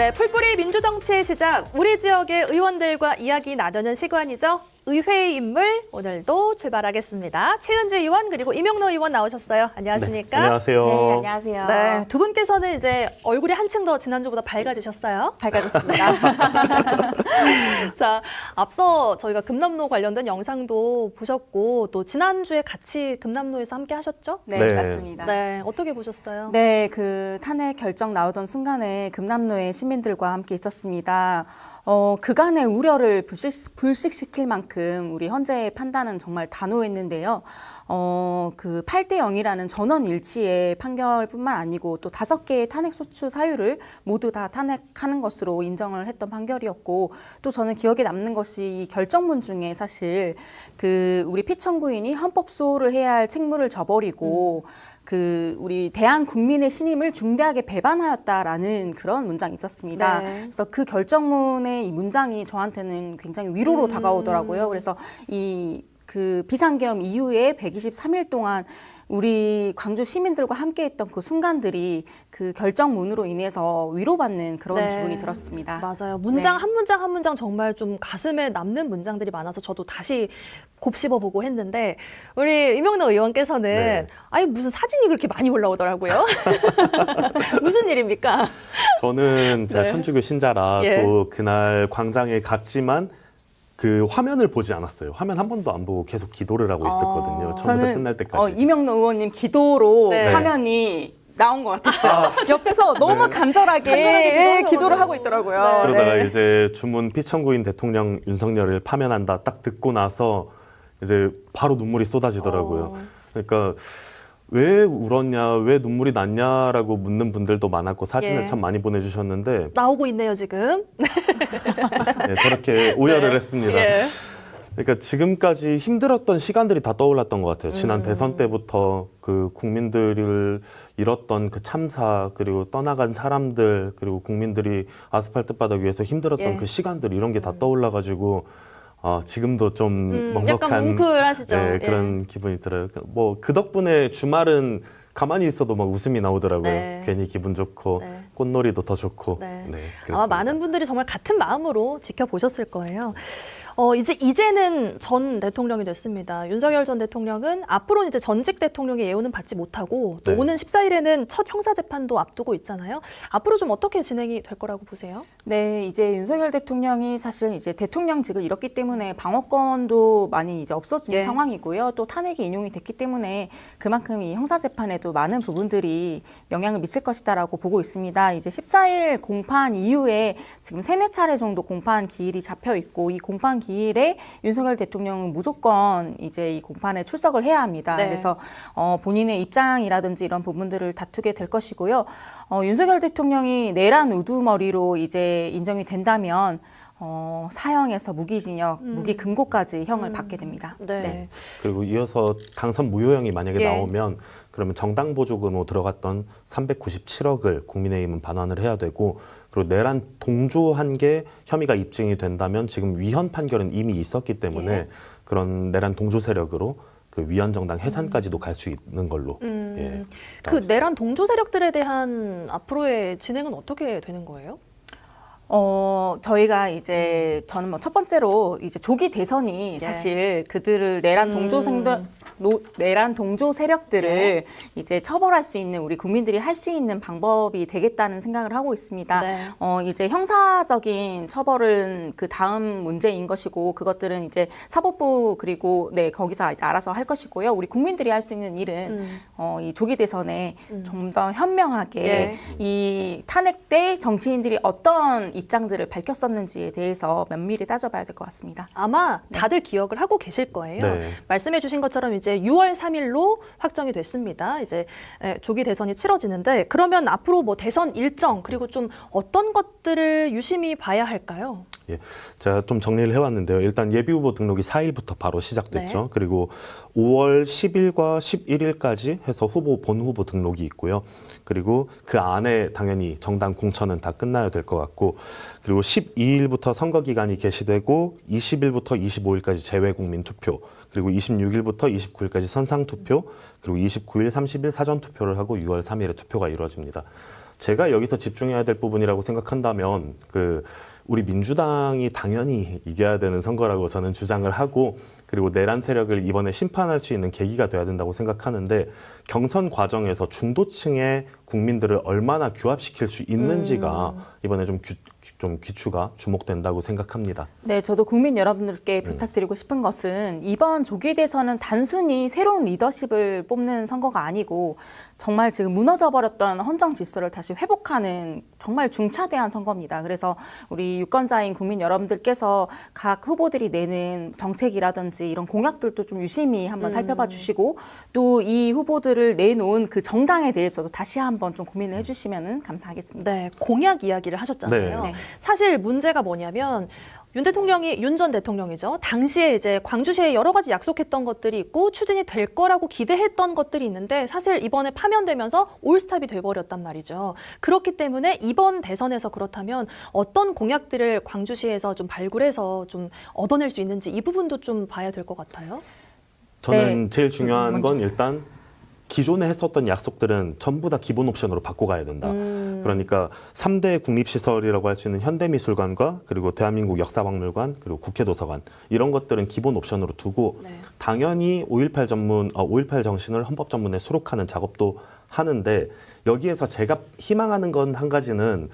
네, 풀뿌리 민주정치의 시작, 우리 지역의 의원들과 이야기 나누는 시간이죠. 의회의 인물 오늘도 출발하겠습니다. 최은주 의원 그리고 이명노 의원 나오셨어요. 안녕하십니까? 안녕하세요. 네, 안녕하세요. 네, 두 분께서는 이제 얼굴이 한층 더 지난주보다 밝아지셨어요. 밝아졌습니다. 자, 앞서 저희가 금남로 관련된 영상도 보셨고 또 지난주에 같이 금남로에서 함께 하셨죠? 네, 네. 맞습니다. 네. 네, 어떻게 보셨어요? 그 탄핵 결정 나오던 순간에 금남로의 시민들과 함께 있었습니다. 어, 그간의 우려를 불식, 불식시킬 만큼 우리 헌재의 판단은 정말 단호했는데요. 어, 그 8대 0이라는 전원 일치의 판결뿐만 아니고 또 다섯 개의 탄핵 소추 사유를 모두 다 탄핵하는 것으로 인정을 했던 판결이었고 또 저는 기억에 남는 것이 이 결정문 중에 사실 그 우리 피청구인이 헌법 수호를 해야 할 책무를 저버리고 그 우리 대한 국민의 신임을 중대하게 배반하였다라는 그런 문장이 있었습니다. 네. 그래서 그 결정문의 이 문장이 저한테는 굉장히 위로로 음. 다가오더라고요. 그래서 이 그 비상계엄 이후에 123일 동안 우리 광주 시민들과 함께 했던 그 순간들이 그 결정문으로 인해서 위로받는 그런 네. 기분이 들었습니다. 맞아요. 문장 네. 한 문장 한 문장 정말 좀 가슴에 남는 문장들이 많아서 저도 다시 곱씹어 보고 했는데 우리 이명노 의원께서는 네. 아니 무슨 사진이 그렇게 많이 올라오더라고요. 무슨 일입니까? 저는 제가 네. 천주교 신자라 예. 또 그날 광장에 갔지만 그 화면을 보지 않았어요. 화면 한 번도 안 보고 계속 기도를 하고 있었거든요. 아. 처음부터 끝날 때까지. 어, 이명노 의원님 기도로 네. 화면이 나온 것 같았어요. 옆에서 너무 간절하게, 간절하게 예, 기도하는 기도를. 하고 있더라고요. 네. 그러다가 네. 이제 주문 피청구인 대통령 윤석열을 파면한다 딱 듣고 나서 이제 바로 눈물이 쏟아지더라고요. 어. 그러니까 왜 울었냐, 왜 눈물이 났냐라고 묻는 분들도 많았고 사진을 예. 참 많이 보내주셨는데 나오고 있네요 지금. 네, 저렇게 오열을 네. 했습니다. 예. 그러니까 지금까지 힘들었던 시간들이 다 떠올랐던 것 같아요. 지난 음. 대선 때부터 그 국민들을 잃었던 그 참사 그리고 떠나간 사람들 그리고 국민들이 아스팔트 바닥 위에서 힘들었던 예. 그 시간들 이런 게 다 떠올라가지고 아 지금도 좀 음, 먹먹한 약간 뭉클하시죠. 네, 예. 그런 기분이 들어요. 뭐 그 덕분에 주말은 가만히 있어도 막 웃음이 나오더라고요. 네. 괜히 기분 좋고 네. 꽃놀이도 더 좋고. 네. 네, 그렇습니다. 많은 분들이 정말 같은 마음으로 지켜보셨을 거예요. 어, 이제 이제는 전 대통령이 됐습니다. 윤석열 전 대통령은 앞으로는 이제 전직 대통령의 예우는 받지 못하고 또 네. 오는 14일에는 첫 형사 재판도 앞두고 있잖아요. 앞으로 좀 어떻게 진행이 될 거라고 보세요? 네, 이제 윤석열 대통령이 사실 이제 대통령직을 잃었기 때문에 방어권도 많이 이제 없어진 예. 상황이고요. 또 탄핵이 인용이 됐기 때문에 그만큼 이 형사 재판에도 많은 부분들이 영향을 미칠 것이다라고 보고 있습니다. 이제 14일 공판 이후에 지금 세네 차례 정도 공판 기일이 잡혀 있고 이 공판 기일에 윤석열 대통령은 무조건 이제 이 공판에 출석을 해야 합니다. 네. 그래서 어, 본인의 입장이라든지 이런 부분들을 다투게 될 것이고요. 어, 윤석열 대통령이 내란 우두머리로 이제 인정이 된다면 어, 사형에서 무기징역, 무기금고까지 형을 받게 됩니다. 네. 그리고 이어서 당선 무효형이 만약에 예. 나오면 그러면 정당 보조금으로 들어갔던 397억을 국민의힘은 반환을 해야 되고 그리고 내란 동조한 게 혐의가 입증이 된다면 지금 위헌 판결은 이미 있었기 때문에 예. 그런 내란 동조 세력으로 그 위헌 정당 해산까지도 갈 수 있는 걸로 음, 예, 그 내란 동조 세력들에 대한 앞으로의 진행은 어떻게 되는 거예요? 어, 저희가 이제 저는 뭐 첫 번째로 이제 조기 대선이 예. 사실 그들을 내란 동조 생들 노, 내란 동조 세력들을 예. 이제 처벌할 수 있는 우리 국민들이 할 수 있는 방법이 되겠다는 생각을 하고 있습니다. 네. 어, 이제 형사적인 처벌은 그 다음 문제인 것이고 그것들은 이제 사법부 그리고 네, 거기서 이제 알아서 할 것이고요. 우리 국민들이 할 수 있는 일은 음. 어, 이 조기 대선에 좀 더 현명하게 예. 이 탄핵 때 정치인들이 어떤 입장들을 밝혔었는지에 대해서 면밀히 따져봐야 될 것 같습니다. 아마 다들 기억을 하고 계실 거예요. 네. 말씀해 주신 것처럼 이제 6월 3일로 확정이 됐습니다. 이제 에, 조기 대선이 치러지는데 그러면 앞으로 뭐 대선 일정 그리고 좀 어떤 것들을 유심히 봐야 할까요? 예, 제가 좀 정리를 해왔는데요. 일단 예비 후보 등록이 4일부터 바로 시작됐죠. 네. 그리고 5월 10일과 11일까지 해서 후보 본 후보 등록이 있고요. 그리고 그 안에 당연히 정당 공천은 다 끝나야 될 것 같고, 그리고 12일부터 선거 기간이 개시되고 20일부터 25일까지 재외 국민 투표. 그리고 26일부터 29일까지 선상 투표, 그리고 29일, 30일 사전 투표를 하고 6월 3일에 투표가 이루어집니다. 제가 여기서 집중해야 될 부분이라고 생각한다면 그 우리 민주당이 당연히 이겨야 되는 선거라고 저는 주장을 하고 그리고 내란 세력을 이번에 심판할 수 있는 계기가 돼야 된다고 생각하는데 경선 과정에서 중도층의 국민들을 얼마나 규합시킬 수 있는지가 이번에 좀, 귀, 좀 귀추가 주목된다고 생각합니다. 네, 저도 국민 여러분들께 부탁드리고 싶은 것은 이번 조기 대선은 단순히 새로운 리더십을 뽑는 선거가 아니고 정말 지금 무너져 버렸던 헌정 질서를 다시 회복하는 정말 중차대한 선거입니다. 그래서 우리 유권자인 국민 여러분들께서 각 후보들이 내는 정책이라든지 이런 공약들도 좀 유심히 한번 살펴봐 주시고 또 이 후보들을 내놓은 그 정당에 대해서도 다시 한번 좀 고민을 해주시면 감사하겠습니다. 네, 공약 이야기를 하셨잖아요. 네. 사실 문제가 뭐냐면 윤 대통령이 윤 전 대통령이죠. 당시에 이제 광주시에 여러 가지 약속했던 것들이 있고 추진이 될 거라고 기대했던 것들이 있는데 사실 이번에 파면되면서 올스탑이 돼버렸단 말이죠. 그렇기 때문에 이번 대선에서 그렇다면 어떤 공약들을 광주시에서 좀 발굴해서 좀 얻어낼 수 있는지 이 부분도 좀 봐야 될 것 같아요. 저는 네. 제일 중요한. 건 일단 기존에 했었던 약속들은 전부 다 기본 옵션으로 바꿔 가야 된다. 음. 그러니까 3대 국립시설이라고 할 수 있는 현대미술관과 그리고 대한민국 역사박물관 그리고 국회도서관 이런 것들은 기본 옵션으로 두고 네. 당연히 5.18 전문, 어, 5.18 정신을 헌법 전문에 수록하는 작업도 하는데 여기에서 제가 희망하는 건 한 가지는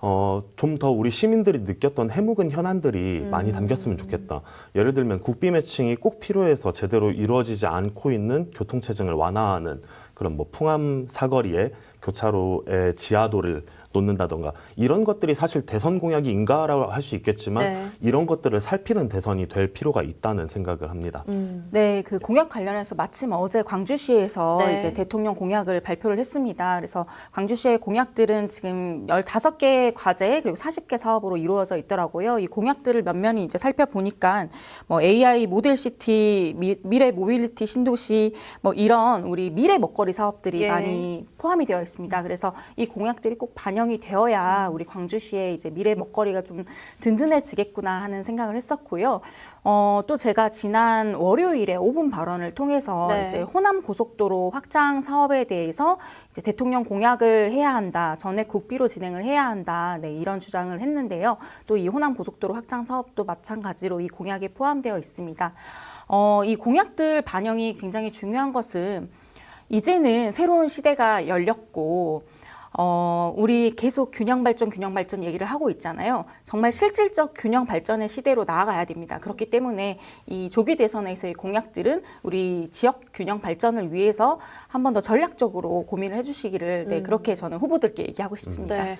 어, 좀 더 우리 시민들이 느꼈던 해묵은 현안들이 많이 담겼으면 좋겠다. 예를 들면 국비 매칭이 꼭 필요해서 제대로 이루어지지 않고 있는 교통체증을 완화하는 그런 뭐 풍암 사거리에 교차로의 지하도를 놓는다던가 이런 것들이 사실 대선 공약인가라고 할 수 있겠지만 네. 이런 것들을 살피는 대선이 될 필요가 있다는 생각을 합니다. 음. 네, 그 공약 관련해서 마침 어제 광주시에서 네. 이제 대통령 공약을 발표를 했습니다. 그래서 광주시의 공약들은 지금 15개 과제 그리고 40개 사업으로 이루어져 있더라고요. 이 공약들을 면면히 이제 살펴보니까 뭐 AI 모델 시티, 미, 미래 모빌리티 신도시 뭐 이런 우리 미래 먹거리 사업들이 예. 많이 포함이 되어 있습니다. 그래서 이 공약들이 꼭 반영이 되어야 우리 광주시의 이제 미래 먹거리가 좀 든든해지겠구나 하는 생각을 했었고요. 어, 또 제가 지난 월요일에 5분 발언을 통해서 네. 이제 호남 고속도로 확장 사업에 대해서 이제 대통령 공약을 해야 한다. 전액 국비로 진행을 해야 한다. 네, 이런 주장을 했는데요. 또 이 호남 고속도로 확장 사업도 마찬가지로 이 공약에 포함되어 있습니다. 어, 이 공약들 반영이 굉장히 중요한 것은 이제는 새로운 시대가 열렸고 어, 우리 계속 균형 발전, 균형 발전 얘기를 하고 있잖아요. 정말 실질적 균형 발전의 시대로 나아가야 됩니다. 그렇기 때문에 이 조기 대선에서의 공약들은 우리 지역 균형 발전을 위해서 한 번 더 전략적으로 고민을 해주시기를 네, 그렇게 저는 후보들께 얘기하고 싶습니다. 네.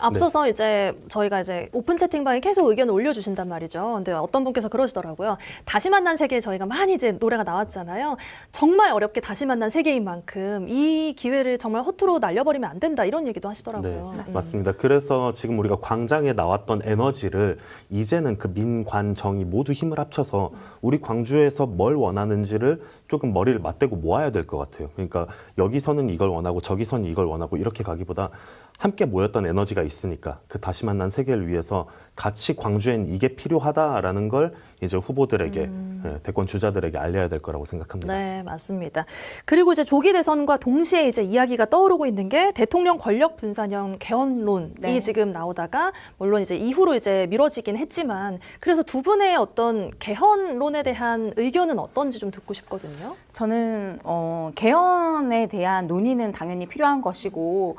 앞서서 이제 저희가 이제 오픈 채팅방에 계속 의견을 올려주신단 말이죠. 근데 어떤 분께서 그러시더라고요. 다시 만난 세계 저희가 많이 이제 노래가 나왔잖아요. 정말 어렵게 다시 만난 세계인 만큼 이 기회를 정말 허투루 날려버리면 안 된다 이런 얘기도 하시더라고요. 네, 맞습니다. 그래서 지금 우리가 광장에 나왔던 에너지를 이제는 그 민관정이 모두 힘을 합쳐서 우리 광주에서 뭘 원하는지를 조금 머리를 맞대고 모아야 될 것 같아요. 그러니까 여기서는 이걸 원하고 저기서는 이걸 원하고 이렇게 가기보다 함께 모였던 에너지가 있으니까 그 다시 만난 세계를 위해서 같이 광주엔 이게 필요하다라는 걸 이제 후보들에게 예, 대권 주자들에게 알려야 될 거라고 생각합니다. 네, 맞습니다. 그리고 이제 조기 대선과 동시에 이제 이야기가 떠오르고 있는 게 대통령 권력 분산형 개헌론이 네. 지금 나오다가 물론 이제 이후로 이제 미뤄지긴 했지만 그래서 두 분의 어떤 개헌론에 대한 의견은 어떤지 좀 듣고 싶거든요. 저는 어, 개헌에 대한 논의는 당연히 필요한 것이고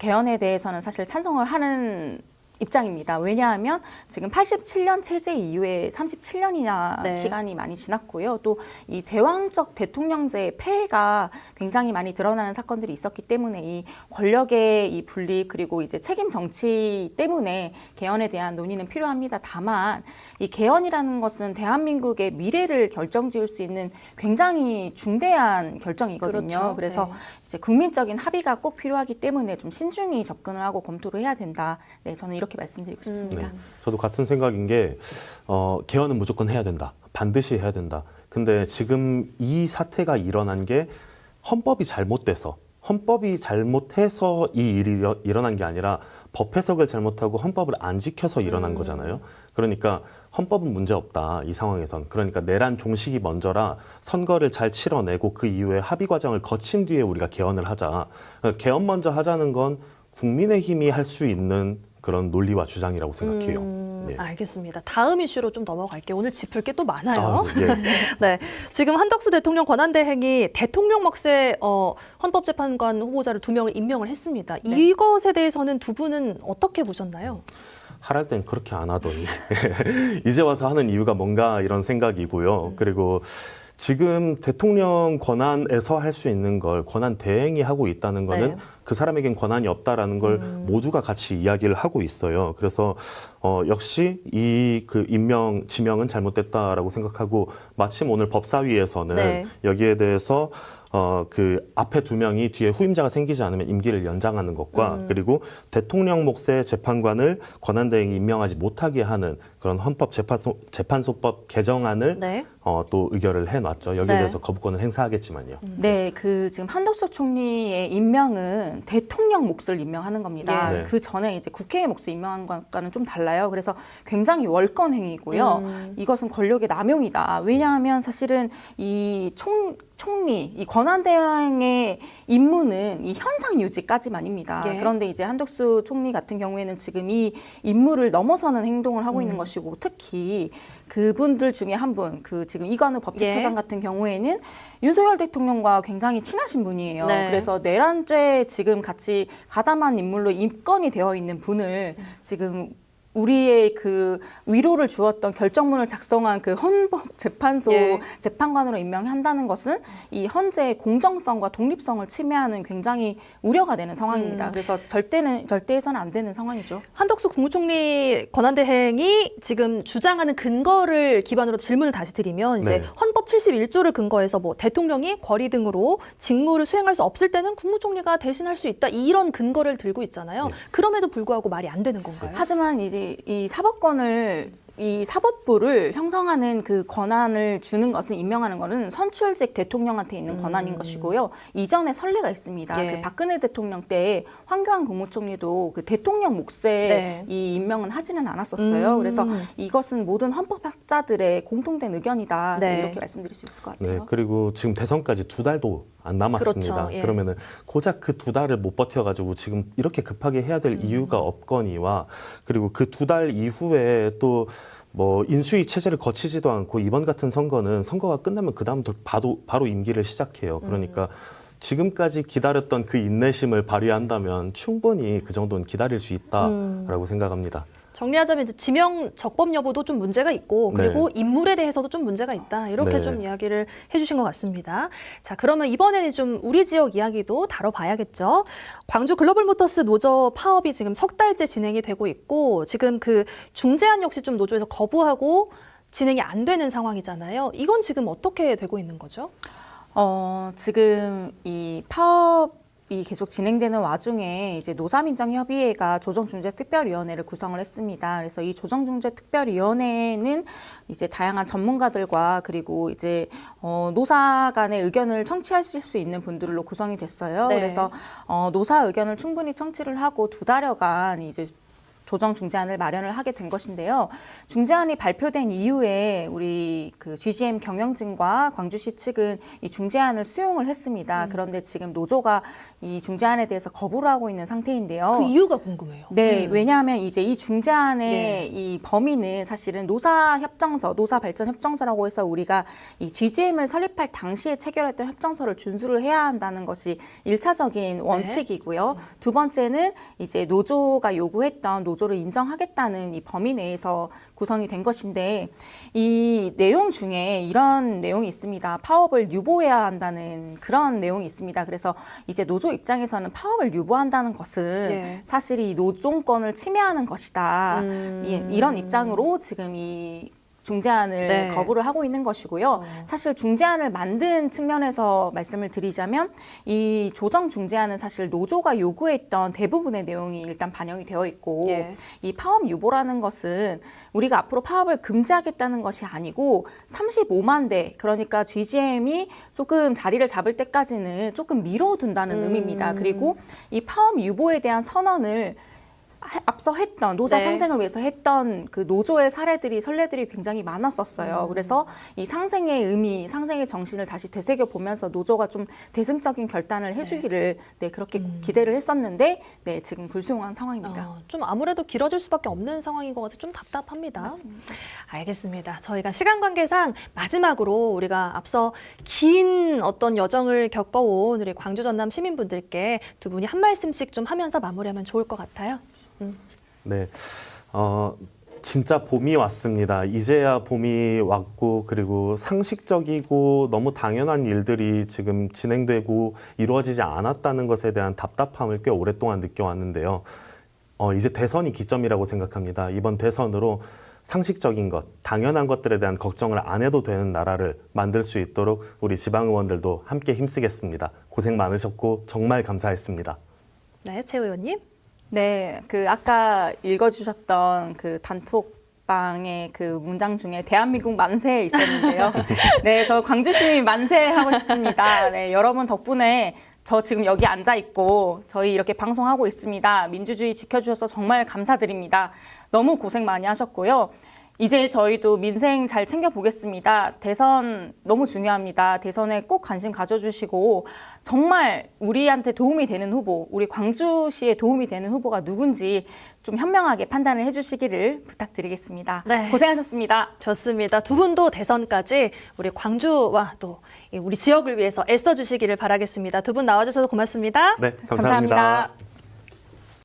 개헌에 대해서는 사실 찬성을 하는 입장입니다. 왜냐하면 지금 87년 체제 이후에 37년이나 네. 시간이 많이 지났고요. 또 이 제왕적 대통령제의 폐해가 굉장히 많이 드러나는 사건들이 있었기 때문에 이 권력의 이 분립 그리고 이제 책임 정치 때문에 개헌에 대한 논의는 필요합니다. 다만 이 개헌이라는 것은 대한민국의 미래를 결정지을 수 있는 굉장히 중대한 결정이거든요. 그렇죠. 그래서 네. 이제 국민적인 합의가 꼭 필요하기 때문에 좀 신중히 접근을 하고 검토를 해야 된다. 네, 저는 이렇게 말씀드리고 싶습니다. 네, 저도 같은 생각인 게 어, 개헌은 무조건 해야 된다. 반드시 해야 된다. 근데 지금 이 사태가 일어난 게 헌법이 잘못돼서 헌법이 잘못해서 이 일이 일어- 일어난 게 아니라 법 해석을 잘못하고 헌법을 안 지켜서 일어난 거잖아요. 그러니까 헌법은 문제 없다 이 상황에선 그러니까 내란 종식이 먼저라 선거를 잘 치러내고 그 이후에 합의 과정을 거친 뒤에 우리가 개헌을 하자 그러니까 개헌 먼저 하자는 건 국민의힘이 할 수 있는 그런 논리와 주장이라고 생각해요. 음, 예. 알겠습니다. 다음 이슈로 좀 넘어갈게요. 오늘 짚을 게 또 많아요. 아, 예. 네, 지금 한덕수 대통령 권한대행이 대통령 몫의 어, 헌법재판관 후보자를 두 명을 임명을 했습니다. 네. 이것에 대해서는 두 분은 어떻게 보셨나요? 할할 땐 그렇게 안 하더니 이제 와서 하는 이유가 뭔가 이런 생각이고요. 그리고 지금 대통령 권한에서 할 수 있는 걸 권한 대행이 하고 있다는 거는 네. 그 사람에겐 권한이 없다라는 걸 모두가 같이 이야기를 하고 있어요. 그래서 어 역시 이 그 임명 지명은 잘못됐다라고 생각하고 마침 오늘 법사위에서는 네. 여기에 대해서 어 그 앞에 두 명이 뒤에 후임자가 생기지 않으면 임기를 연장하는 것과 음. 그리고 대통령 몫의 재판관을 권한대행이 임명하지 못하게 하는 그런 헌법 재판소, 재판소법 개정안을 네. 어, 또 의결을 해놨죠. 여기에 네. 대해서 거부권을 행사하겠지만요. 네, 그 지금 한덕수 총리의 임명은 대통령 몫을 임명하는 겁니다. 예. 네. 그 전에 이제 국회의 몫을 임명한 것과는 좀 달라요. 그래서 굉장히 월권 행위고요. 음. 이것은 권력의 남용이다. 왜냐하면 사실은 이 총, 총리, 이 권한대행의 임무는 이 현상 유지까지만입니다. 예. 그런데 이제 한덕수 총리 같은 경우에는 지금 이 임무를 넘어서는 행동을 하고 음. 있는 것이고 특히 그분들 중에 한 분, 그 지금 이관우 법제처장 예. 같은 경우에는 윤석열 대통령과 굉장히 친하신 분이에요. 네. 그래서 내란죄 지금 같이 가담한 인물로 입건이 되어 있는 분을 지금 우리의 그 위로를 주었던 결정문을 작성한 그 헌법 재판소 예. 재판관으로 임명한다는 것은 이 헌재의 공정성과 독립성을 침해하는 굉장히 우려가 되는 상황입니다. 음. 그래서 절대는 절대해서는 안 되는 상황이죠. 한덕수 국무총리 권한 대행이 지금 주장하는 근거를 기반으로 질문을 다시 드리면 이제 네. 헌법 71조를 근거해서 뭐 대통령이 거리 등으로 직무를 수행할 수 없을 때는 국무총리가 대신할 수 있다 이런 근거를 들고 있잖아요. 네. 그럼에도 불구하고 말이 안 되는 건가요? 하지만 이제 이 사법권을 이 사법부를 형성하는 그 권한을 주는 것은 임명하는 것은 선출직 대통령한테 있는 권한인 것이고요. 이전에 선례가 있습니다. 음. 예. 그 박근혜 대통령 때 황교안 국무총리도 그 대통령 몫에 네. 이 임명은 하지는 않았었어요. 음. 그래서 이것은 모든 헌법학자들의 공통된 의견이다. 네. 이렇게 말씀드릴 수 있을 것 같아요. 네, 그리고 지금 대선까지 두 달도 안 남았습니다. 그렇죠, 예. 그러면은 고작 그 두 달을 못 버텨가지고 지금 이렇게 급하게 해야 될 이유가 없거니와 그리고 그 두 달 이후에 또 뭐 인수위 체제를 거치지도 않고 이번 같은 선거는 선거가 끝나면 그 다음부터 바로 바로 임기를 시작해요. 그러니까 지금까지 기다렸던 그 인내심을 발휘한다면 충분히 그 정도는 기다릴 수 있다라고 생각합니다. 정리하자면 이제 지명 적법 여부도 좀 문제가 있고 그리고 인물에 대해서도 좀 문제가 있다 이렇게 네. 좀 이야기를 해주신 것 같습니다. 자 그러면 이번에는 좀 우리 지역 이야기도 다뤄봐야겠죠. 광주 글로벌 모터스 노조 파업이 지금 석 달째 진행이 되고 있고 지금 그 중재안 역시 좀 노조에서 거부하고 진행이 안 되는 상황이잖아요. 이건 지금 어떻게 되고 있는 거죠? 어, 지금 이 파업 이 계속 진행되는 와중에 이제 노사민정협의회가 조정중재특별위원회를 구성을 했습니다. 그래서 이 조정중재특별위원회는 이제 다양한 전문가들과 그리고 이제 어, 노사 간의 의견을 청취하실 수 있는 분들로 구성이 됐어요. 네. 그래서 어, 노사 의견을 충분히 청취를 하고 두 달여간 이제 조정 중재안을 마련을 하게 된 것인데요. 중재안이 발표된 이후에 우리 그 GGM 경영진과 광주시 측은 이 중재안을 수용을 했습니다. 그런데 지금 노조가 이 중재안에 대해서 거부를 하고 있는 상태인데요. 그 이유가 궁금해요. 네, 음. 왜냐하면 이제 이 중재안의 예. 이 범위는 사실은 노사협정서, 노사발전협정서라고 해서 우리가 이 GGM을 설립할 당시에 체결했던 협정서를 준수를 해야 한다는 것이 일차적인 네. 원칙이고요. 두 번째는 이제 노조가 요구했던 노조 를 인정하겠다는 이 범위 내에서 구성이 된 것인데 이 내용 중에 이런 내용이 있습니다. 파업을 유보해야 한다는 그런 내용이 있습니다. 그래서 이제 노조 입장에서는 파업을 유보한다는 것은 예. 사실 이 노종권을 침해하는 것이다. 음. 이, 이런 입장으로 지금 이 중재안을 네. 거부를 하고 있는 것이고요. 어. 사실 중재안을 만든 측면에서 말씀을 드리자면 이 조정 중재안은 사실 노조가 요구했던 대부분의 내용이 일단 반영이 되어 있고 예. 이 파업 유보라는 것은 우리가 앞으로 파업을 금지하겠다는 것이 아니고 35만 대 그러니까 GGM이 조금 자리를 잡을 때까지는 조금 미뤄둔다는 음. 의미입니다. 그리고 이 파업 유보에 대한 선언을 하- 앞서 했던 노사 네. 상생을 위해서 했던 그 노조의 사례들이 선례들이 굉장히 많았었어요. 음. 그래서 이 상생의 의미, 상생의 정신을 다시 되새겨 보면서 노조가 좀 대승적인 결단을 해주기를 네, 그렇게 기대를 했었는데 네, 지금 불수용한 상황입니다. 어, 좀 아무래도 길어질 수밖에 없는 상황인 것 같아 좀 답답합니다. 맞습니다. 알겠습니다. 저희가 시간 관계상 마지막으로 우리가 앞서 긴 어떤 여정을 겪어온 우리 광주 전남 시민분들께 두 분이 한 말씀씩 좀 하면서 마무리하면 좋을 것 같아요. 네. 어, 진짜 봄이 왔습니다. 이제야 봄이 왔고, 그리고 상식적이고 너무 당연한 일들이 지금 진행되고 이루어지지 않았다는 것에 대한 답답함을 꽤 오랫동안 느껴왔는데요. 어, 이제 대선이 기점이라고 생각합니다. 이번 대선으로 상식적인 것, 당연한 것들에 대한 걱정을 안 해도 되는 나라를 만들 수 있도록 우리 지방 의원들도 함께 힘쓰겠습니다. 고생 많으셨고 정말 감사했습니다. 네, 최 의원님. 네, 그 아까 읽어주셨던 그 단톡 방의 그 문장 중에 대한민국 만세 있었는데요. 네, 저 광주 시민 만세 하고 싶습니다. 네, 여러분 덕분에 저 지금 여기 앉아 있고 저희 이렇게 방송하고 있습니다. 민주주의 지켜주셔서 정말 감사드립니다. 너무 고생 많이 하셨고요. 이제 저희도 민생 잘 챙겨보겠습니다. 대선 너무 중요합니다. 대선에 꼭 관심 가져주시고 정말 우리한테 도움이 되는 후보, 우리 광주시에 도움이 되는 후보가 누군지 좀 현명하게 판단을 해주시기를 부탁드리겠습니다. 네. 고생하셨습니다. 좋습니다. 두 분도 대선까지 우리 광주와 또 우리 지역을 위해서 애써 주시기를 바라겠습니다. 두 분 나와주셔서 고맙습니다. 네, 감사합니다. 감사합니다.